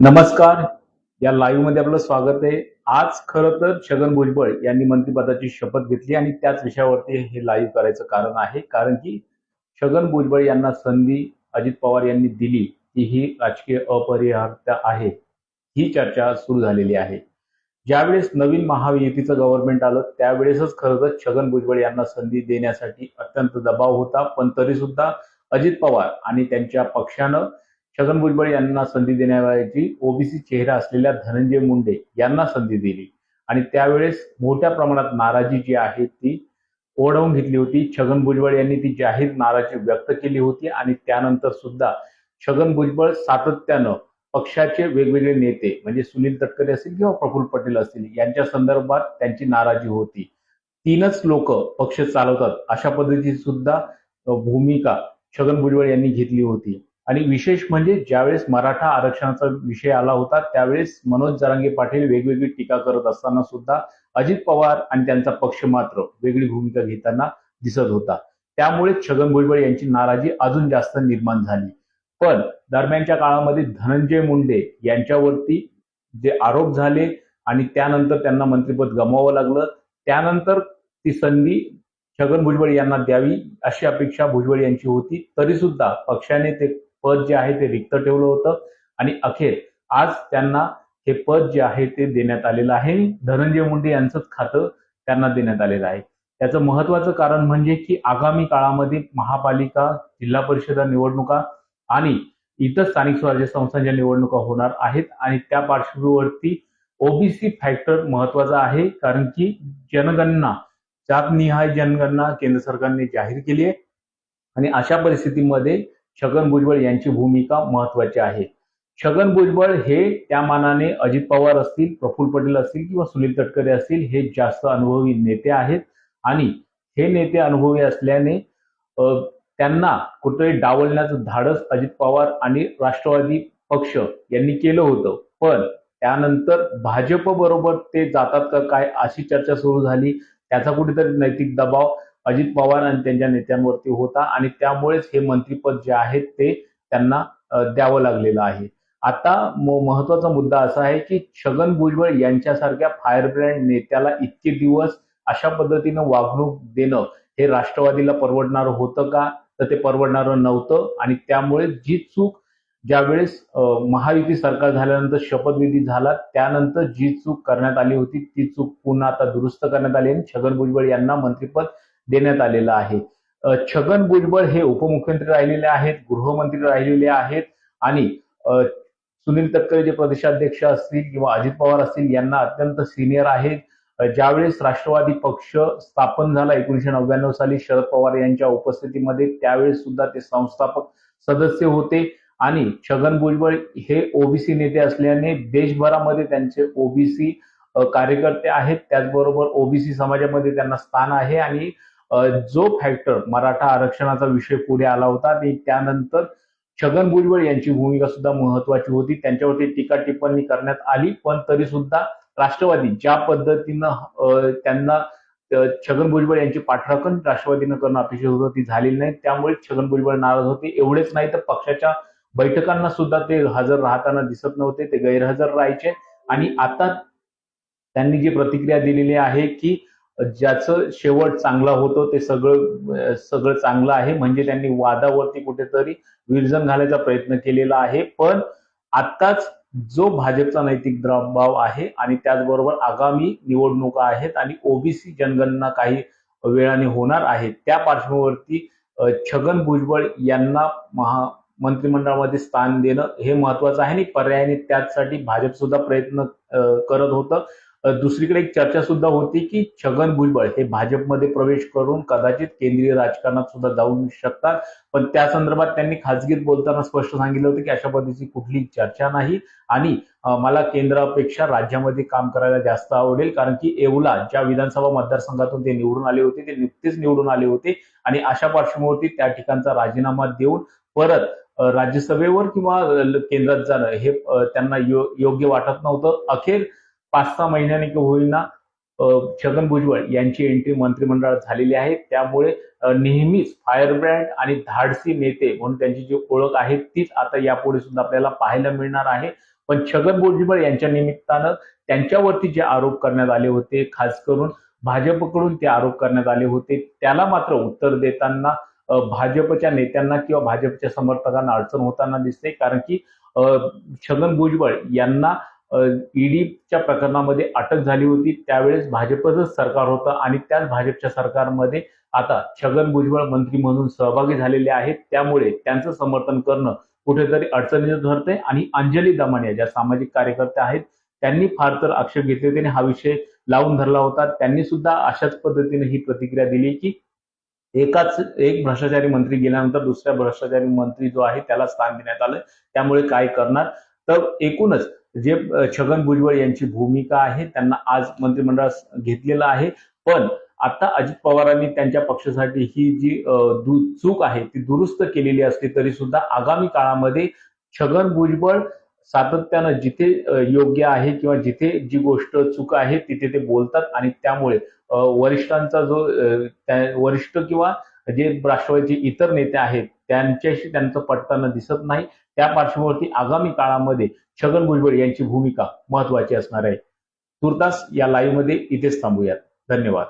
नमस्कार. या लाईव्हमध्ये आपलं स्वागत आहे. आज खरं तर छगन भुजबळ यांनी मंत्रिपदाची शपथ घेतली आणि त्याच विषयावरती हे लाईव्ह करायचं कारण आहे. कारण की छगन भुजबळ यांना संधी अजित पवार यांनी दिली की ही राजकीय अपरिहार्यता आहे. ही चर्चा सुरू झालेली आहे. ज्यावेळेस नवीन महायुतीचं गव्हर्नमेंट आलं त्यावेळेसच खरं तर छगन भुजबळ यांना संधी देण्यासाठी अत्यंत दबाव होता. पण तरी सुद्धा अजित पवार आणि त्यांच्या पक्षानं छगन भुजबळ यांना संधी देण्याऐवजी ओबीसी चेहरा असलेल्या धनंजय मुंडे यांना संधी दिली. आणि त्यावेळेस मोठ्या प्रमाणात नाराजी जी आहे ती ओढवून घेतली होती. छगन भुजबळ यांनी ती जाहीर नाराजी व्यक्त केली होती आणि त्यानंतर सुद्धा छगन भुजबळ सातत्यानं पक्षाचे वेगवेगळे नेते म्हणजे सुनील तटकरे असतील किंवा प्रफुल्ल पटेल असतील यांच्या संदर्भात त्यांची नाराजी होती. तीनच लोक पक्ष चालवतात अशा पद्धतीची सुद्धा भूमिका छगन भुजबळ यांनी घेतली होती. आणि विशेष म्हणजे ज्यावेळेस मराठा आरक्षणाचा विषय आला होता त्यावेळेस मनोज जरांगे पाटील वेगवेगळी टीका करत असताना सुद्धा अजित पवार आणि त्यांचा पक्ष मात्र वेगळी भूमिका घेताना दिसत होता. त्यामुळे छगन भुजबळ यांची नाराजी अजून जास्त निर्माण झाली. पण दरम्यानच्या काळामध्ये धनंजय मुंडे यांच्यावरती जे आरोप झाले आणि त्यानंतर त्यांना मंत्रिपद गमावं लागलं त्यानंतर ती संधी छगन भुजबळ यांना द्यावी अशी अपेक्षा भुजबळ यांची होती तरी सुद्धा पक्षाने ते पद जे आहे ते रिक्त ठेवलं होतं. आणि अखेर आज त्यांना हे पद जे आहे ते देण्यात आलेलं आहे. धनंजय मुंडे यांचंच खातं त्यांना देण्यात आलेलं आहे. त्याचं महत्वाचं कारण म्हणजे की आगामी काळामध्ये महापालिका जिल्हा परिषद निवडणुका आणि इतर स्थानिक स्वराज्य संस्थांच्या निवडणुका होणार आहेत. आणि त्या पार्श्वभूमीवरती ओबीसी फॅक्टर महत्त्वाचा आहे. कारण की जनगणना जातनिहाय जनगणना केंद्र सरकारने जाहीर केली आहे. आणि अशा परिस्थितीमध्ये छगन भुजबळ यांची भूमिका महत्वाची आहे. छगन भुजबळ हे त्या मानाने अजित पवार असतील प्रफुल्ल पटेल असतील किंवा सुनील तटकरे असतील हे जास्त अनुभवी नेते आहेत. आणि हे नेते अनुभवी असल्याने त्यांना कुठेतरी डावलण्याचं धाडस अजित पवार आणि राष्ट्रवादी पक्ष यांनी केलं होतं. पण त्यानंतर भाजप बरोबर ते जातात का काय अशी चर्चा सुरू झाली. त्याचा कुठेतरी नैतिक दबाव अजित पवार आणि त्यांच्या नेत्यांवरती होता आणि त्यामुळेच हे मंत्रीपद जे आहे ते त्यांना द्यावं लागलेलं आहे. आता महत्त्वाचा मुद्दा असा आहे की छगन भुजबळ यांच्यासारख्या फायर ब्रँड नेत्याला इतके दिवस अशा पद्धतीनं वागणूक देणं हे राष्ट्रवादीला परवडणारं होतं का? तर ते परवडणारं नव्हतं आणि त्यामुळे जी चूक ज्यावेळेस अ, महायुती सरकार झाल्यानंतर शपथविधी झाला त्यानंतर जी चूक करण्यात आली होती ती चूक पुन्हा आता दुरुस्त करण्यात आली आणि छगन भुजबळ यांना मंत्रिपद देण्यात आलेलं आहे. छगन भुजबळ हे उपमुख्यमंत्री राहिलेले आहेत गृहमंत्री राहिलेले आहेत आणि सुनील तटकरे जे प्रदेशाध्यक्ष असतील किंवा अजित पवार असतील यांना अत्यंत सिनियर आहेत. ज्यावेळेस राष्ट्रवादी पक्ष स्थापन झाला एकोणीशे नव्याण्णव साली शरद पवार यांच्या उपस्थितीमध्ये त्यावेळेस सुद्धा ते संस्थापक सदस्य होते. आणि छगन भुजबळ हे ओबीसी नेते असल्याने देशभरामध्ये त्यांचे ओबीसी कार्यकर्ते आहेत. त्याचबरोबर ओबीसी समाजामध्ये त्यांना स्थान आहे आणि जो फॅक्टर मराठा आरक्षणाचा विषय पुढे आला होता आणि त्यानंतर छगन भुजबळ यांची भूमिका सुद्धा महत्वाची होती. त्यांच्यावरती टीका टिप्पणी करण्यात आली. पण तरी सुद्धा राष्ट्रवादी ज्या पद्धतीनं त्यांना छगन भुजबळ यांची पाठराखण राष्ट्रवादीनं करणं अपेक्षित होतं ती झालेली नाही. त्यामुळे छगन भुजबळ नाराज होते. एवढेच नाही तर पक्षाच्या बैठकांना सुद्धा ते हजर राहताना दिसत नव्हते. ते गैरहजर राहायचे. आणि आता त्यांनी जी प्रतिक्रिया दिलेली आहे की ज्याचं शेवट चांगला होतो ते सगळं सगळं चांगलं आहे. म्हणजे त्यांनी वादावरती कुठेतरी विरजन घालायचा प्रयत्न केलेला आहे. पण आताच जो भाजपचा नैतिक दबाव आहे आणि त्याचबरोबर आगामी निवडणुका आहेत आणि ओबीसी जनगणना काही वेळाने होणार आहे त्या पार्श्वभूमीवरती छगन भुजबळ यांना महा मंत्रिमंडळामध्ये स्थान देणं हे महत्वाचं आहे आणि पर्यायाने त्यासाठी भाजप सुद्धा प्रयत्न करत होतं. दुसरीकडे एक चर्चा सुद्धा होती की छगन भुजबळ हे भाजपमध्ये प्रवेश करून कदाचित केंद्रीय राजकारणात सुद्धा जाऊ शकतात. पण त्या संदर्भात त्यांनी खासगीत बोलताना स्पष्ट सांगितलं होतं की अशा पद्धतीची कुठली चर्चा नाही. आणि मला केंद्रापेक्षा राज्यामध्ये काम करायला जास्त आवडेल. कारण की येवला ज्या विधानसभा मतदारसंघातून ते निवडून आले होते ते नुकतेच निवडून आले होते. आणि अशा पार्श्वभूमीवरती त्या ठिकाणचा राजीनामा देऊन परत राज्यसभेवर किंवा केंद्रात जाणं हे त्यांना यो- योग्य वाटत नव्हतं. अखेर पाच सहा महिन्याने किंवा होईना छगन भुजबळ यांची एंट्री मंत्रिमंडळात झालेली आहे. त्यामुळे नेहमीच फायरब्रँड आणि धाडसी नेते म्हणून त्यांची जी ओळख आहे तीच आता यापुढे सुद्धा आपल्याला पाहायला मिळणार आहे. पण छगन भुजबळ यांच्या निमित्तानं त्यांच्यावरती जे आरोप करण्यात आले होते खास करून भाजपकडून ते आरोप करण्यात आले होते त्याला मात्र उत्तर देताना भाजपच्या नेत्यांना किंवा भाजपच्या समर्थकांना अडचण होताना दिसते. कारण की छगन भुजबळ यांना ईडीच्या प्रकरणामध्ये अटक झाली होती. त्यावेळेस भाजपचंच सरकार होतं आणि त्याच भाजपच्या सरकारमध्ये आता छगन भुजबळ मंत्री म्हणून सहभागी झालेले आहेत. त्यामुळे त्यांचं समर्थन करणं कुठेतरी अडचणीचं ठरते आणि अंजली दमानिया ज्या सामाजिक कार्यकर्त्या आहेत त्यांनी फार तर आक्षेप घेतले होते आणि हा विषय लावून धरला होता. त्यांनी सुद्धा अशाच पद्धतीने ही प्रतिक्रिया दिली की एकाच एक भ्रष्टाचारी मंत्री गेल्यानंतर दुसऱ्या भ्रष्टाचारी मंत्री जो आहे त्याला स्थान देण्यात आलं त्यामुळे काय करणार? तर एकूणच जे छगन भुजबळ यांची भूमिका आहे त्यांना आज मंत्रिमंडळात घेतलेलं आहे. पण आता अजित पवारांनी त्यांच्या पक्षासाठी ही जी चूक आहे ती दुरुस्त केलेली असली तरी सुद्धा आगामी काळामध्ये छगन भुजबळ सातत्यानं जिथे योग्य आहे किंवा जिथे जी गोष्ट चूक आहे तिथे ते बोलतात आणि त्यामुळे वरिष्ठांचा जो त्या- वरिष्ठ किंवा जे राष्ट्रवादीचे इतर नेते आहेत त्यांच्याशी त्यांचं पटताना दिसत नाही. त्या पार्श्वभूमीवरती आगामी काळामध्ये छगन भुजबळ यांची भूमिका महत्वाची असणार आहे. तुर्तास या लाईव्हमध्ये इथेच थांबूयात. धन्यवाद.